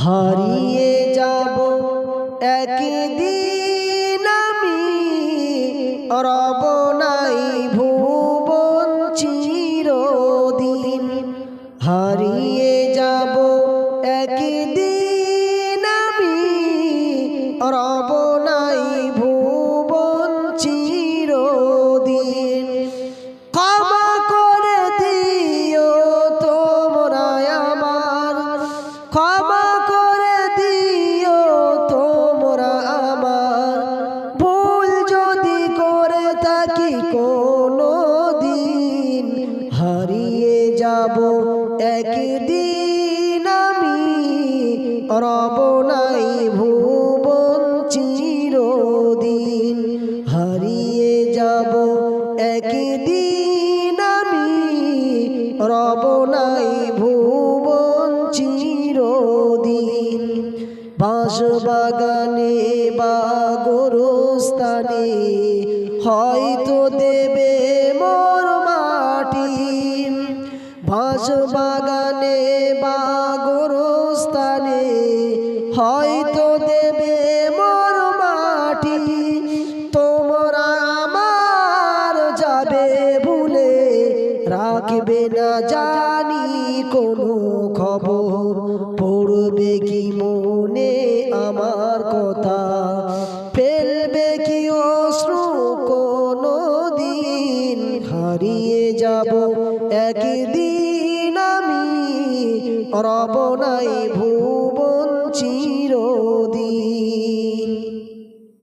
হারিয়ে যাব একদিন আমি রব কোনো দিন হারিয়ে যাব। একদিন আমি রব নাই ভুবন চিরদিন হারিয়ে যাব। একদিন আমি রব নাই ভুবন চিরদিন বাঁশ বাগানে বা গোরস্থানে হয়তো দেবে মোর মাটি বাঁশ বাগানে বা গোরস্থানে, হয়তো দেবে মোর মাটি তোমরা আমার যাবে ভুলে রাখবে না জানি কোনো খবর, পড়বে কি মনে আমার হারিয়ে যাব। একদিন আমি রব নাই ভু